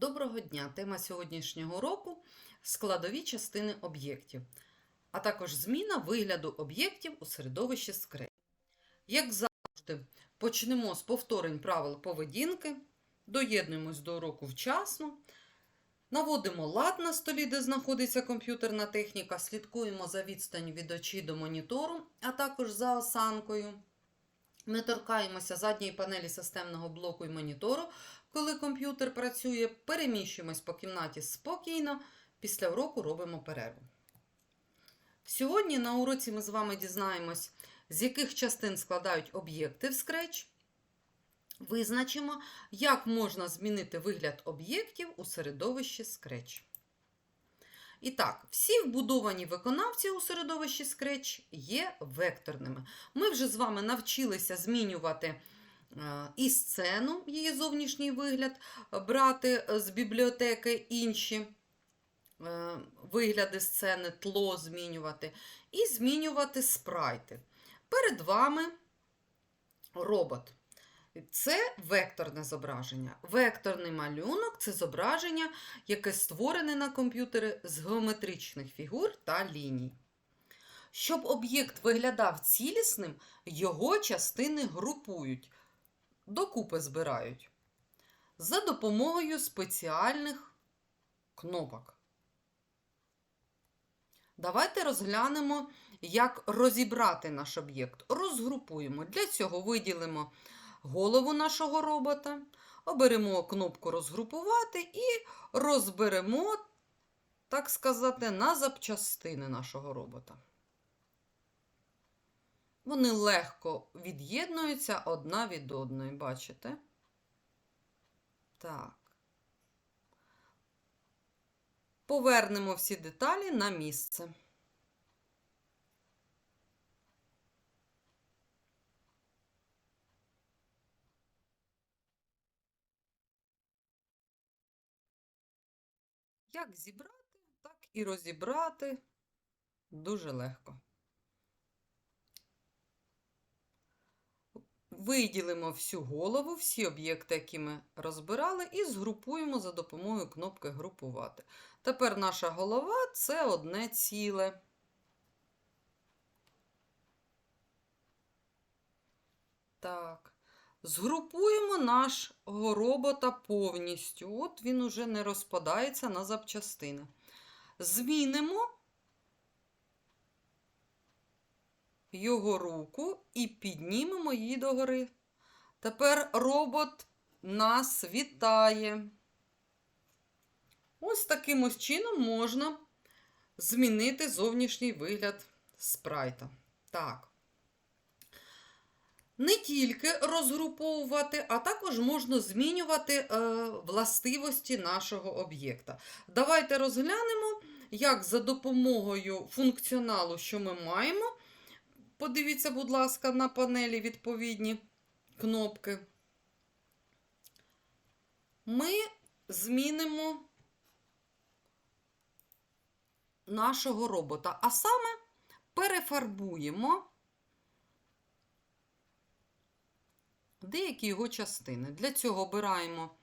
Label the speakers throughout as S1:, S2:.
S1: Доброго дня! Тема сьогоднішнього року складові частини об'єктів, а також зміна вигляду об'єктів у середовищі Scratch. Як завжди, почнемо з повторень правил поведінки, доєднуємось до уроку вчасно, наводимо лад на столі, де знаходиться комп'ютерна техніка, слідкуємо за відстанню від очей до монітору, а також за осанкою. Ми торкаємося задньої панелі системного блоку і монітору, коли комп'ютер працює, переміщуємось по кімнаті спокійно, після уроку робимо перерву. Сьогодні на уроці ми з вами дізнаємось, з яких частин складають об'єкти в Scratch. Визначимо, як можна змінити вигляд об'єктів у середовищі Scratch. І так, всі вбудовані виконавці у середовищі Scratch є векторними. Ми вже з вами навчилися змінювати і сцену, її зовнішній вигляд, брати з бібліотеки інші е, вигляди сцени, тло змінювати, і змінювати спрайти. Перед вами робот. Це векторне зображення. Векторний малюнок це зображення, яке створене на комп'ютері з геометричних фігур та ліній. Щоб об'єкт виглядав цілісним, його частини групують, докупи збирають за допомогою спеціальних кнопок. Давайте розглянемо, як розібрати наш об'єкт. Розгрупуємо. Для цього виділимо голову нашого робота, оберемо кнопку розгрупувати і розберемо, так сказати, на запчастини нашого робота. Вони легко від'єднуються одна від одної, бачите? Так. Повернемо всі деталі на місце. Як зібрати, так і розібрати дуже легко. Виділимо всю голову, всі об'єкти, які ми розбирали, і згрупуємо за допомогою кнопки Групувати. Тепер наша голова це одне ціле. Так. Згрупуємо нашого робота повністю. От він уже не розпадається на запчастини. Змінимо його руку і піднімемо її догори. Тепер робот нас вітає. Ось таким ось чином можна змінити зовнішній вигляд спрайта. Так. Не тільки розгруповувати, а також можна змінювати е, властивості нашого об'єкта. Давайте розглянемо, як за допомогою функціоналу, що ми маємо, подивіться, будь ласка, на панелі відповідні кнопки, ми змінимо нашого робота, а саме перефарбуємо. деякі його частини. Для цього обираємо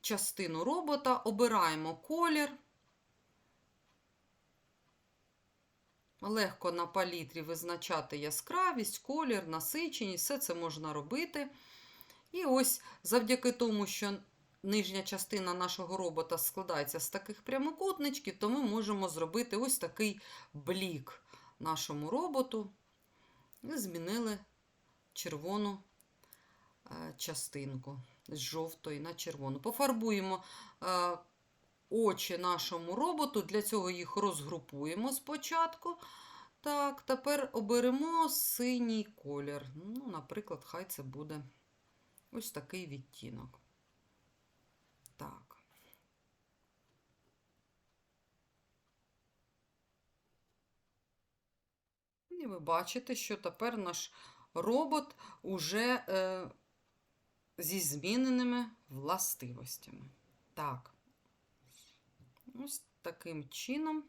S1: частину робота, обираємо колір. Легко на палітрі визначати яскравість, колір, насиченість, все це можна робити. І ось завдяки тому, що нижня частина нашого робота складається з таких прямокутничків, то ми можемо зробити ось такий блік нашому роботу. І змінили червону частинку з жовтої на червону. Пофарбуємо очі нашому роботу, для цього їх розгрупуємо спочатку. Так, тепер оберемо синій колір. Ну, Наприклад, хай це буде ось такий відтінок. Так. І ви бачите, що тепер наш робот уже е, зі зміненими властивостями. Так, ось таким чином.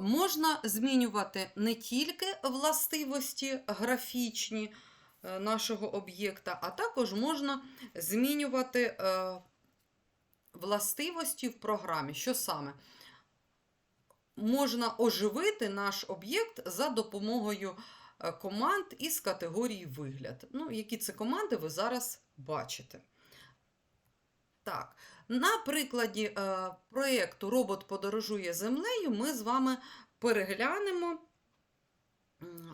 S1: Можна змінювати не тільки властивості графічні е, нашого об'єкта, а також можна змінювати е, властивості в програмі. Що саме? Можна оживити наш об'єкт за допомогою е, команд із категорії вигляд. Ну, які це команди, ви зараз бачите. Так, на прикладі е, проєкту Робот подорожує землею ми з вами переглянемо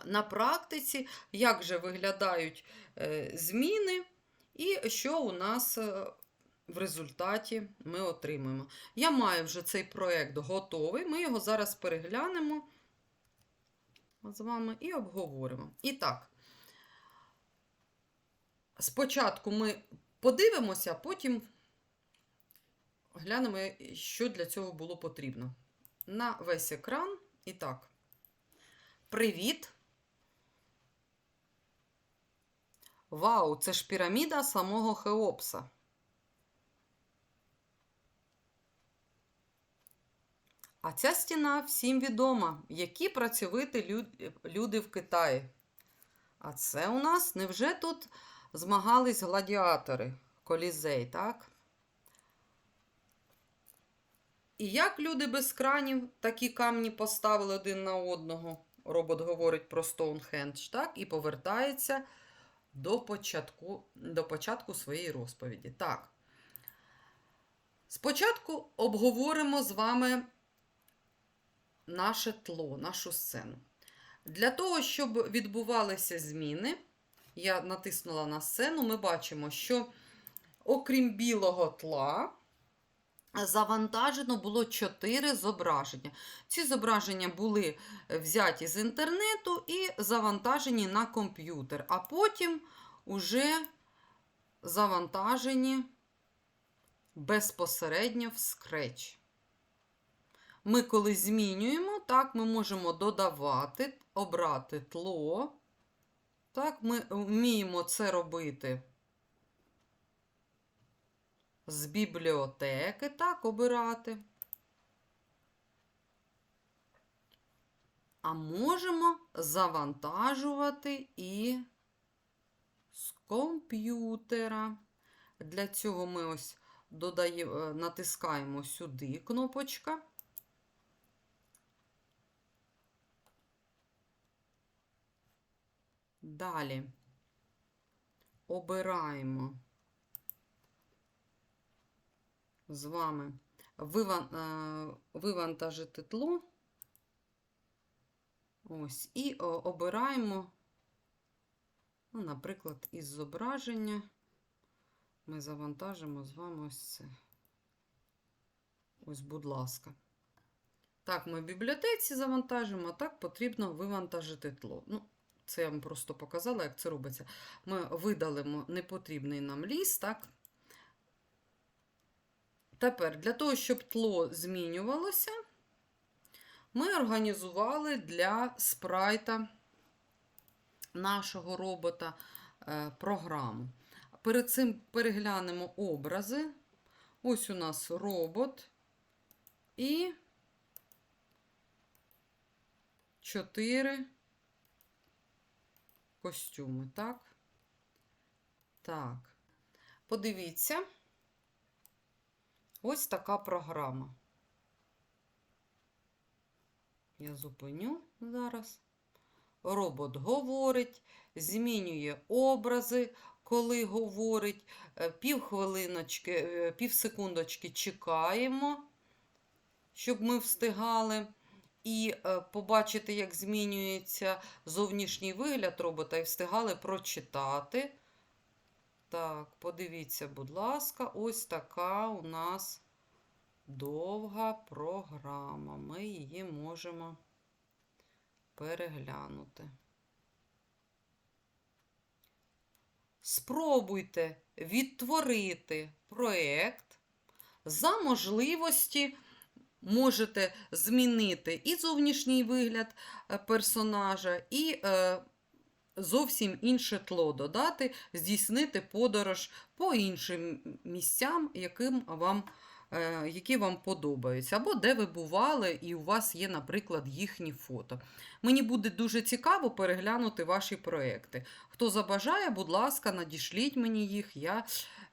S1: на практиці, як же виглядають е, зміни і що у нас е, в результаті ми отримаємо. Я маю вже цей проєкт готовий, ми його зараз переглянемо з вами і обговоримо. І так, спочатку ми подивимося, потім глянемо, що для цього було потрібно. На весь екран. І так, привіт! Вау, це ж піраміда самого Хеопса. А ця стіна всім відома, які працьовиті люди в Китаї. А це у нас невже тут змагались гладіатори, колізей, так? І як люди без кранів такі камні поставили один на одного? Робот говорить про Стоунхендж, так? І повертається до початку, до початку своєї розповіді. Так. Спочатку обговоримо з вами наше тло, нашу сцену. Для того, щоб відбувалися зміни, я натиснула на сцену, ми бачимо, що окрім білого тла, завантажено було чотири зображення. Ці зображення були взяті з інтернету і завантажені на комп'ютер, а потім уже завантажені безпосередньо в Scratch. Ми, коли змінюємо, так, ми можемо додавати, обрати тло. Так, ми вміємо це робити з бібліотеки, так, обирати. А можемо завантажувати і з комп'ютера. Для цього ми ось додаємо, е, натискаємо сюди кнопочка. Далі обираємо з вами е, вивантажити тло. Ось, і обираємо, ну, наприклад, із зображення ми завантажимо з вами ось це. Ось, будь ласка. Так, ми в бібліотеці завантажимо, а так потрібно вивантажити тло. Ну, це я вам просто показала, як це робиться. Ми видалимо непотрібний нам ліс, так? Тепер, для того, щоб тло змінювалося, ми організували для спрайта нашого робота е, програму. Перед цим переглянемо образи. Ось у нас робот і 4 костюми, так? Так. Подивіться. Ось така програма. Я зупиню зараз. Робот говорить, змінює образи, коли говорить. Е, Півхвилиночки, е, півсекундочки чекаємо, щоб ми встигали. І е, побачити, як змінюється зовнішній вигляд робота, і встигали прочитати. Так, подивіться, будь ласка, ось така у нас довга програма. Ми її можемо переглянути. Спробуйте відтворити проєкт за можливості. Можете змінити і зовнішній вигляд е, персонажа, і е, зовсім інше тло додати, здійснити подорож по іншим місцям, яким вам, е, які вам подобаються, або де ви бували, і у вас є, наприклад, їхні фото. Мені буде дуже цікаво переглянути ваші проекти. Хто забажає, будь ласка, надішліть мені їх, я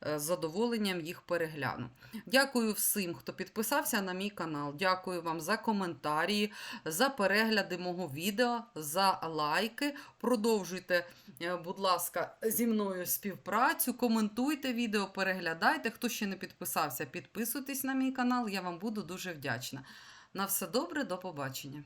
S1: з задоволенням їх перегляну. Дякую всім, хто підписався на мій канал. Дякую вам за коментарі, за перегляди мого відео, за лайки. Продовжуйте, е, будь ласка, зі мною співпрацю, коментуйте відео, переглядайте. Хто ще не підписався, підписуйтесь на мій канал, я вам буду дуже вдячна. На все добре, до побачення.